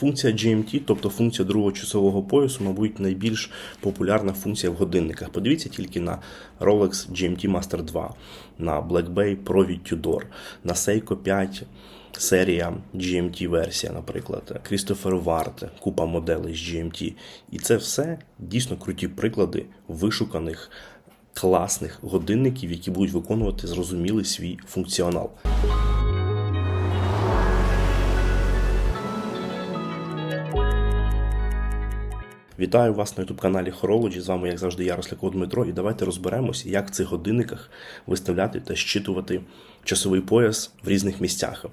Функція GMT, тобто функція другого часового поясу, мабуть, найбільш популярна функція в годинниках. Подивіться тільки на Rolex GMT Master 2, на Black Bay Pro Tudor, на Seiko 5 серія GMT версія, наприклад, Christopher Ward, купа моделей з GMT. І це все дійсно круті приклади вишуканих класних годинників, які будуть виконувати зрозумілий свій функціонал. Вітаю вас на youtube каналі Horology. З вами, як завжди, я Дмитро, і давайте розберемося, як в цих годинниках виставляти та щитувати часовий пояс в різних місцях.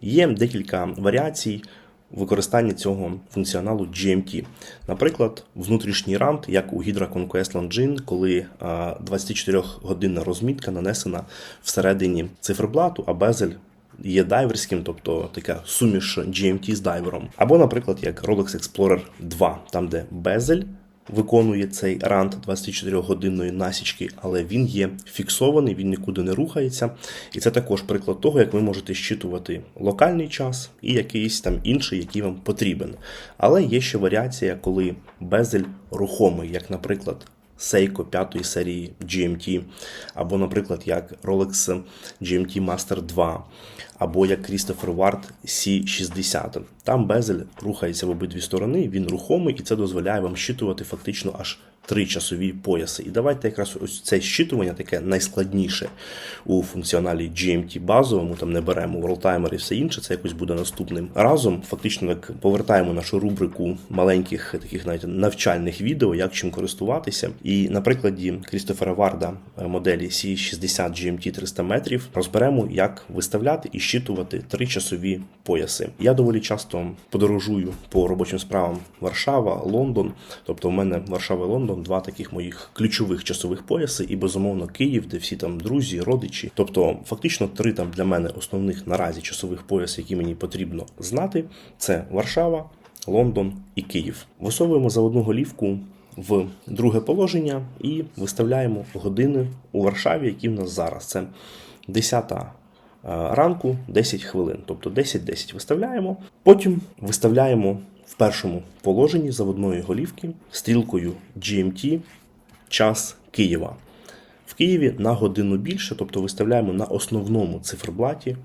Є декілька варіацій використання цього функціоналу GMT. Наприклад, внутрішній рант, як у Hydra Conquest Longines, коли 24-годинна розмітка нанесена всередині циферблату, а безель є дайверським, тобто така суміш GMT з дайвером. Або, наприклад, як Rolex Explorer 2, там де безель виконує цей рант 24-годинної насічки, але він є фіксований, він нікуди не рухається. І це також приклад того, як ви можете щитувати локальний час і якийсь там інший, який вам потрібен. Але є ще варіація, коли безель рухомий, як, наприклад, Seiko 5 серії GMT, або, наприклад, як Rolex GMT Master 2, або як Christopher Ward C60. Там безель рухається в обидві сторони, він рухомий, і це дозволяє вам щитувати фактично аж три часові пояси. І давайте якраз ось це щитування таке найскладніше у функціоналі GMT базовому, там не беремо Worldtimer і все інше, це якось буде наступним разом. Фактично, як повертаємо нашу рубрику маленьких таких навіть навчальних відео, як чим користуватися. І на прикладі Крістофера Варда моделі C60 GMT 300 метрів розберемо, як виставляти і щитувати три часові пояси. Я доволі часто подорожую по робочим справам Варшава, Лондон. Тобто, в мене Варшава і Лондон два таких моїх ключових часових пояси, і безумовно Київ, де всі там друзі, родичі. Тобто, фактично, три там для мене основних наразі часових поясів, які мені потрібно знати, це Варшава, Лондон і Київ. Висовуємо за одну голівку в друге положення і виставляємо години у Варшаві, які в нас зараз. Це 10 ранку 10 хвилин, тобто 10-10 виставляємо. Потім виставляємо в першому положенні заводної голівки стрілкою GMT час Києва. В Києві на годину більше, тобто виставляємо на основному циферблаті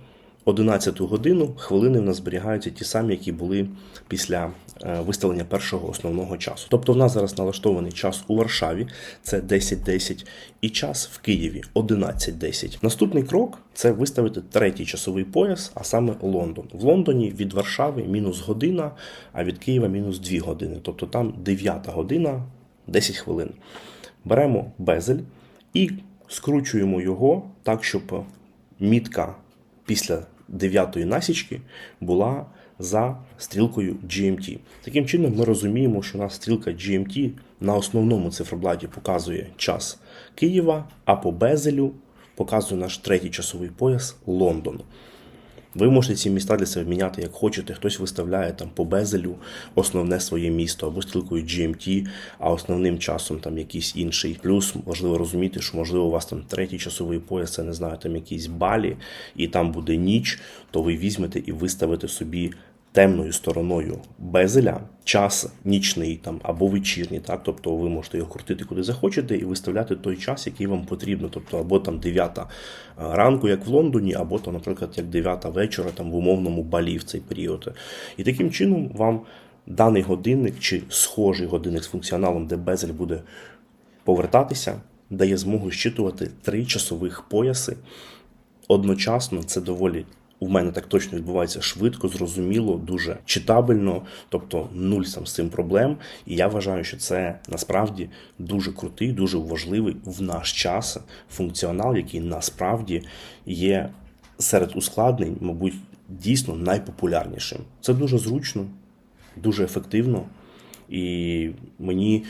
11 годину. Хвилини в нас зберігаються ті самі, які були після е, виставлення першого основного часу. Тобто в нас зараз налаштований час у Варшаві, це 10.10, і час в Києві 11.10. Наступний крок це виставити третій часовий пояс, а саме Лондон. В Лондоні від Варшави мінус година, а від Києва мінус 2 години. Тобто там 9 година 10 хвилин. Беремо безель і скручуємо його так, щоб мітка після дев'ятої насічки була за стрілкою GMT. Таким чином, ми розуміємо, що у нас стрілка GMT на основному циферблаті показує час Києва, а по безелю показує наш третій часовий пояс Лондону. Ви можете ці міста для себе міняти як хочете. Хтось виставляє там по безелю основне своє місто або стрілкою GMT, а основним часом там якийсь інший. Плюс важливо розуміти, що можливо у вас там третій часовий пояс, це не знаю, там якісь балі, і там буде ніч, то ви візьмете і виставите собі. Темною стороною безеля час нічний там або вечірній, так тобто ви можете його крутити куди захочете і виставляти той час, який вам потрібно. Тобто, або там 9 ранку, як в Лондоні, або то, наприклад, як 9 вечора, там в умовному балі в цей період. І таким чином вам даний годинник чи схожий годинник з функціоналом, де безель буде повертатися, дає змогу щитувати три часових пояси. Одночасно це доволі у мене так точно відбувається швидко, зрозуміло, дуже читабельно, тобто нуль сам з цим проблем. І я вважаю, що це насправді дуже крутий, дуже важливий в наш час функціонал, який насправді є серед ускладнень, мабуть, дійсно найпопулярнішим. Це дуже зручно, дуже ефективно, і мені.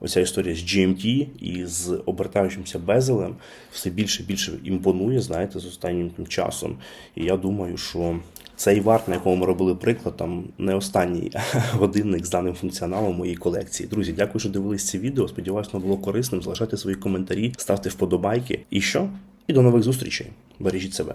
Оця історія з GMT і з обертаючимся безелем все більше і більше імпонує, знаєте, з останнім тим часом. І я думаю, що цей варт, на якому ми робили приклад, там не останній годинник з даним функціоналом моєї колекції. Друзі, дякую, що дивились це відео. Сподіваюсь, воно було корисним. Залишайте свої коментарі, ставте вподобайки. І що? І до нових зустрічей. Бережіть себе.